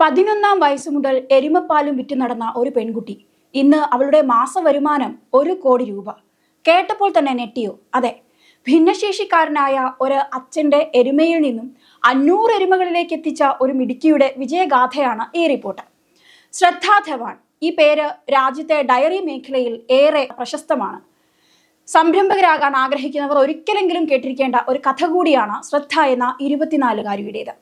പതിനൊന്നാം വയസ്സ് മുതൽ എരുമപ്പാലും വിറ്റ് നടന്ന ഒരു പെൺകുട്ടി. ഇന്ന് അവളുടെ മാസ വരുമാനം ഒരു കോടി രൂപ. കേട്ടപ്പോൾ തന്നെ നെട്ടിയോ അതെ ഭിന്നശേഷിക്കാരനായ ഒരു അച്ഛന്റെ എരുമയിൽ നിന്നും അഞ്ഞൂറ് എരുമകളിലേക്ക് എത്തിച്ച ഒരു മിടുക്കിയുടെ വിജയഗാഥയാണ് ഈ റിപ്പോർട്ട്. ശ്രദ്ധാ ധവാൻ ഈ പേര് രാജ്യത്തെ ഡയറി മേഖലയിൽ ഏറെ പ്രശസ്തമാണ്. സംരംഭകരാകാൻ ആഗ്രഹിക്കുന്നവർ ഒരിക്കലെങ്കിലും കേട്ടിരിക്കേണ്ട ഒരു കഥ കൂടിയാണ് ശ്രദ്ധ എന്ന ഇരുപത്തിനാലുകാരിയുടേത്.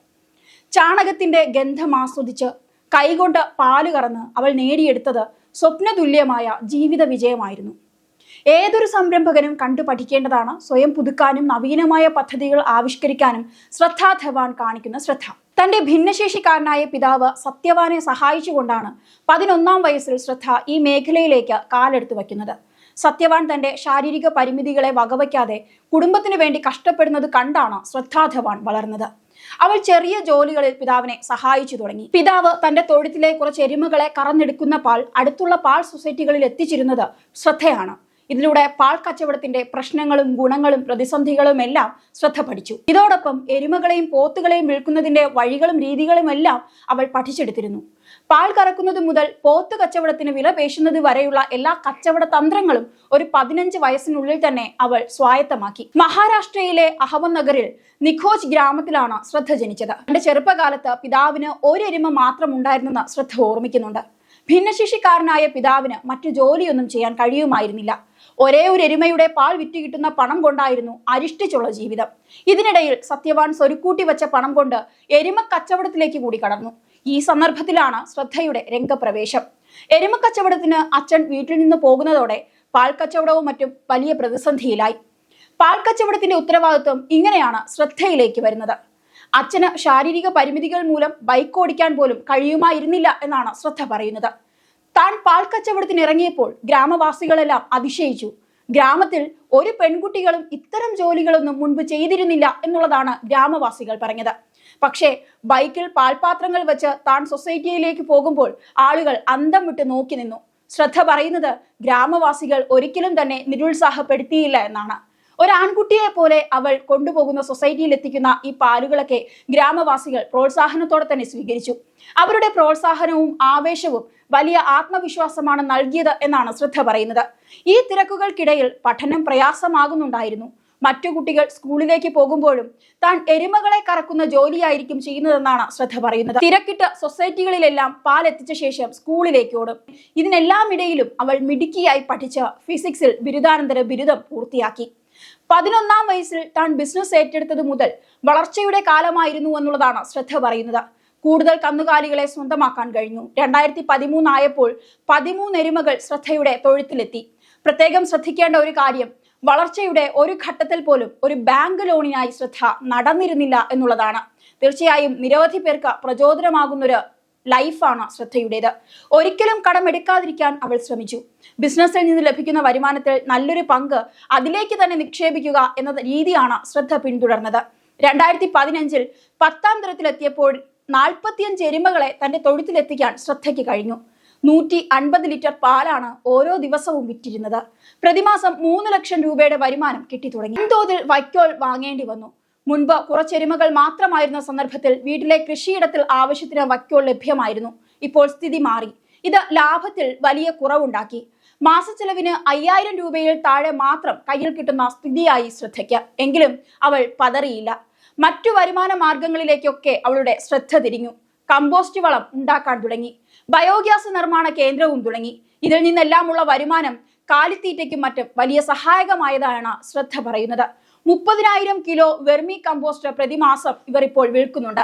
ചാണകത്തിന്റെ ഗന്ധം ആസ്വദിച്ച് കൈകൊണ്ട് പാൽ കറന്ന് അവൾ നേടിയെടുത്തത് സ്വപ്നതുല്യമായ ജീവിത വിജയമായിരുന്നു. ഏതൊരു സംരംഭകനും കണ്ടു പഠിക്കേണ്ടതാണ് സ്വയം പുതുക്കാനും നവീനമായ പദ്ധതികൾ ആവിഷ്കരിക്കാനും ശ്രദ്ധാ ധവാൻ കാണിക്കുന്ന ശ്രദ്ധ. തന്റെ ഭിന്നശേഷിക്കാരനായ പിതാവ് സത്യവാനെ സഹായിച്ചുകൊണ്ടാണ് പതിനൊന്നാം വയസ്സിൽ ശ്രദ്ധ ഈ മേഖലയിലേക്ക് കാലെടുത്തു വയ്ക്കുന്നത്. സത്യവാൻ തന്റെ ശാരീരിക പരിമിതികളെ വകവയ്ക്കാതെ കുടുംബത്തിനു വേണ്ടി കഷ്ടപ്പെടുന്നത് കണ്ടാണ് ശ്രദ്ധാ ധവാൻ വളർന്നത്. അവൾ ചെറിയ ജോലികളിൽ പിതാവിനെ സഹായിച്ചു തുടങ്ങി. പിതാവ് തന്റെ തൊഴുത്തിലെ കുറച്ച് എരുമകളെ കറന്നെടുക്കുന്ന പാൽ അടുത്തുള്ള പാൽ സൊസൈറ്റികളിൽ എത്തിച്ചിരുന്നത് ശ്രദ്ധയാണ്. ഇതിലൂടെ പാൽ കച്ചവടത്തിന്റെ പ്രശ്നങ്ങളും ഗുണങ്ങളും പ്രതിസന്ധികളും എല്ലാം ശ്രദ്ധ പഠിച്ചു. ഇതോടൊപ്പം എരുമകളെയും പോത്തുകളെയും വിൽക്കുന്നതിന്റെ വഴികളും രീതികളും എല്ലാം അവൾ പഠിച്ചെടുത്തിരുന്നു. പാൽ കറക്കുന്നത് മുതൽ പോത്ത് കച്ചവടത്തിന് വില പേശുന്നത് വരെയുള്ള എല്ലാ കച്ചവട തന്ത്രങ്ങളും ഒരു പതിനഞ്ച് വയസ്സിനുള്ളിൽ തന്നെ അവൾ സ്വായത്തമാക്കി. മഹാരാഷ്ട്രയിലെ അഹമ്മദ്നഗറിൽ നിഖോജ് ഗ്രാമത്തിലാണ് ശ്രദ്ധ ജനിച്ചത്. തന്റെ ചെറുപ്പകാലത്ത് പിതാവിന് ഒരു എരുമ മാത്രം ഉണ്ടായിരുന്നെന്ന് ശ്രദ്ധ ഓർമ്മിക്കുന്നുണ്ട്. ഭിന്നശേഷിക്കാരനായ പിതാവിന് മറ്റു ജോലിയൊന്നും ചെയ്യാൻ കഴിയുമായിരുന്നില്ല. ഒരേ ഒരു എരുമയുടെ പാൽ വിറ്റ് കിട്ടുന്ന പണം കൊണ്ടായിരുന്നു അരിഷ്ടിച്ചുള്ള ജീവിതം. ഇതിനിടയിൽ സത്യവാൻ സ്വരുക്കൂട്ടി വെച്ച പണം കൊണ്ട് എരുമ കച്ചവടത്തിലേക്ക് കൂടി കടന്നു. ഈ സന്ദർഭത്തിലാണ് ശ്രദ്ധയുടെ രംഗപ്രവേശം. എരുമ കച്ചവടത്തിന് അച്ഛൻ വീട്ടിൽ നിന്ന് പോകുന്നതോടെ പാൽ കച്ചവടവും മറ്റും വലിയ പ്രതിസന്ധിയിലായി. പാൽ കച്ചവടത്തിന്റെ ഉത്തരവാദിത്വം ഇങ്ങനെയാണ് ശ്രദ്ധയിലേക്ക് വരുന്നത്. അച്ഛന് ശാരീരിക പരിമിതികൾ മൂലം ബൈക്ക് ഓടിക്കാൻ പോലും കഴിയുമായിരുന്നില്ല എന്നാണ് ശ്രദ്ധ പറയുന്നത്. താൻ പാൽ കച്ചവടത്തിന് ഇറങ്ങിയപ്പോൾ ഗ്രാമവാസികളെല്ലാം അതിശയിച്ചു. ഗ്രാമത്തിൽ ഒരു പെൺകുട്ടികളും ഇത്തരം ജോലികളൊന്നും മുൻപ് ചെയ്തിരുന്നില്ല എന്നുള്ളതാണ് ഗ്രാമവാസികൾ പറഞ്ഞത്. പക്ഷേ ബൈക്കിൽ പാൽപാത്രങ്ങൾ വെച്ച് താൻ സൊസൈറ്റിയിലേക്ക് പോകുമ്പോൾ ആളുകൾ അന്തം വിട്ട് നോക്കി നിന്നു. ശ്രദ്ധ പറയുന്നത് ഗ്രാമവാസികൾ ഒരിക്കലും തന്നെ നിരുത്സാഹപ്പെടുത്തിയില്ല എന്നാണ്. ഒരു ആൺകുട്ടിയെ പോലെ അവൾ കൊണ്ടുപോകുന്ന സൊസൈറ്റിയിൽ എത്തിക്കുന്ന ഈ പാലുകളൊക്കെ ഗ്രാമവാസികൾ പ്രോത്സാഹനത്തോടെ തന്നെ സ്വീകരിച്ചു. അവരുടെ പ്രോത്സാഹനവും ആവേശവും വലിയ ആത്മവിശ്വാസമാണ് നൽകിയത് എന്നാണ് ശ്രദ്ധ പറയുന്നത്. ഈ തിരക്കുകൾക്കിടയിൽ പഠനം പ്രയാസമാകുന്നുണ്ടായിരുന്നു. മറ്റു കുട്ടികൾ സ്കൂളിലേക്ക് പോകുമ്പോഴും താൻ എരുമകളെ കറക്കുന്ന ജോലിയായിരിക്കും ചെയ്യുന്നതെന്നാണ് ശ്രദ്ധ പറയുന്നത്. തിരക്കിട്ട സൊസൈറ്റികളിലെല്ലാം പാൽ എത്തിച്ച ശേഷം സ്കൂളിലേക്ക് ഓടും. ഇതിനെല്ലാം ഇടയിലും അവൾ മിടുക്കിയായി പഠിച്ച് ഫിസിക്സിൽ ബിരുദാനന്തര ബിരുദം പൂർത്തിയാക്കി. പതിനൊന്നാം വയസ്സിൽ താൻ ബിസിനസ് ഏറ്റെടുത്തത് മുതൽ വളർച്ചയുടെ കാലമായിരുന്നു എന്നുള്ളതാണ് ശ്രദ്ധ പറയുന്നത്. കൂടുതൽ കന്നുകാലികളെ സ്വന്തമാക്കാൻ കഴിഞ്ഞു. രണ്ടായിരത്തി പതിമൂന്നായപ്പോൾ പതിമൂന്ന് എരുമകൾ ശ്രദ്ധയുടെ തൊഴുത്തിലെത്തി. പ്രത്യേകം ശ്രദ്ധിക്കേണ്ട ഒരു കാര്യം വളർച്ചയുടെ ഒരു ഘട്ടത്തിൽ പോലും ഒരു ബാങ്ക് ലോണിനായി ശ്രദ്ധ നടന്നിരുന്നില്ല എന്നുള്ളതാണ്. തീർച്ചയായും നിരവധി പേർക്ക് പ്രചോദനമാകുന്നൊരു ലൈഫാണ് ശ്രദ്ധയുടേത്. ഒരിക്കലും കടമെടുക്കാതിരിക്കാൻ അവൾ ശ്രമിച്ചു. ബിസിനസ്സിൽ നിന്ന് ലഭിക്കുന്ന വരുമാനത്തിൽ നല്ലൊരു പങ്ക് അതിലേക്ക് തന്നെ നിക്ഷേപിക്കുക എന്ന രീതിയാണ് ശ്രദ്ധ പിന്തുടർന്നത്. രണ്ടായിരത്തി പതിനഞ്ചിൽ പത്താം തരത്തിലെത്തിയപ്പോൾ നാൽപ്പത്തിയഞ്ച് എരുമകളെ തന്റെ തൊഴുത്തിലെത്തിക്കാൻ ശ്രദ്ധയ്ക്ക് കഴിഞ്ഞു. നൂറ്റി അൻപത് ലിറ്റർ പാലാണ് ഓരോ ദിവസവും വിറ്റിരുന്നത്. പ്രതിമാസം മൂന്ന് ലക്ഷം രൂപയുടെ വരുമാനം കിട്ടി തുടങ്ങി തോതിൽ വൈക്കോൽ വാങ്ങേണ്ടി വന്നു. മുൻപ് കുറച്ചെരുമകൾ മാത്രമായിരുന്ന സന്ദർഭത്തിൽ വീട്ടിലെ കൃഷിയിടത്തിൽ ആവശ്യത്തിന് വൈക്കോൽ ലഭ്യമായിരുന്നു. ഇപ്പോൾ സ്ഥിതി മാറി. ഇത് ലാഭത്തിൽ വലിയ കുറവുണ്ടാക്കി. മാസച്ചെലവിന് അയ്യായിരം രൂപയിൽ താഴെ മാത്രം കയ്യിൽ കിട്ടുന്ന സ്ഥിതിയായി ശ്രദ്ധയ്ക്ക്. എങ്കിലും അവൾ പതറിയില്ല. മറ്റു വരുമാന മാർഗങ്ങളിലേക്കൊക്കെ അവളുടെ ശ്രദ്ധ തിരിഞ്ഞു. കമ്പോസ്റ്റ് വളം ഉണ്ടാക്കാൻ തുടങ്ങി. ബയോഗ്യാസ് നിർമ്മാണ കേന്ദ്രവും തുടങ്ങി. ഇതിൽ നിന്നെല്ലാമുള്ള വരുമാനം കാലിത്തീറ്റയ്ക്കും മറ്റും വലിയ സഹായകമായതാണ് ശ്രദ്ധ പറയുന്നത്. മുപ്പതിനായിരം കിലോ വെർമി കമ്പോസ്റ്റ് പ്രതിമാസം ഇവർ ഇപ്പോൾ വിൽക്കുന്നുണ്ട്.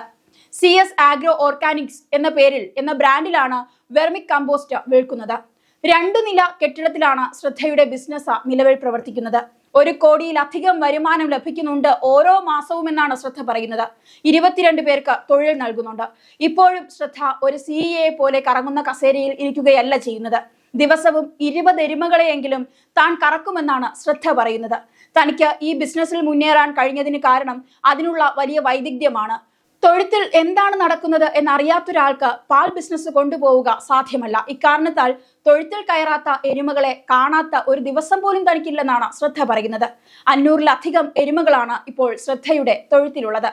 സി എസ് ആഗ്രോ ഓർഗാനിക്സ് എന്ന പേരിൽ എന്ന ബ്രാൻഡിലാണ് വെർമി കമ്പോസ്റ്റ് വിൽക്കുന്നത്. രണ്ടു നില കെട്ടിടത്തിലാണ് ശ്രദ്ധയുടെ ബിസിനസ് നിലവിൽ പ്രവർത്തിക്കുന്നത്. ഒരു കോടിയിലധികം വരുമാനം ലഭിക്കുന്നുണ്ട് ഓരോ മാസവും എന്നാണ് ശ്രദ്ധ പറയുന്നത്. ഇരുപത്തിരണ്ട് പേർക്ക് തൊഴിൽ നൽകുന്നുണ്ട്. ഇപ്പോഴും ശ്രദ്ധ ഒരു സിഇഒയെ പോലെ കറങ്ങുന്ന കസേരയിൽ ഇരിക്കുകയല്ല ചെയ്യുന്നത്. ദിവസവും ഇരുപത് എരുമകളെയെങ്കിലും താൻ കറക്കുമെന്നാണ് ശ്രദ്ധ പറയുന്നത്. തനിക്ക് ഈ ബിസിനസ്സിൽ മുന്നേറാൻ കഴിഞ്ഞതിന് കാരണം അതിനുള്ള വലിയ വൈദഗ്ധ്യമാണ്. തൊഴുത്തിൽ എന്താണ് നടക്കുന്നത് എന്നറിയാത്തൊരാൾക്ക് പാൽ ബിസിനസ് കൊണ്ടുപോവുക സാധ്യമല്ല. ഇക്കാരണത്താൽ തൊഴുത്തിൽ കയറാത്ത എരുമകളെ കാണാത്ത ഒരു ദിവസം പോലും തനിക്കില്ലെന്നാണ് ശ്രദ്ധ പറയുന്നത്. അഞ്ഞൂറിലധികം എരുമകളാണ് ഇപ്പോൾ ശ്രദ്ധയുടെ തൊഴുത്തിലുള്ളത്.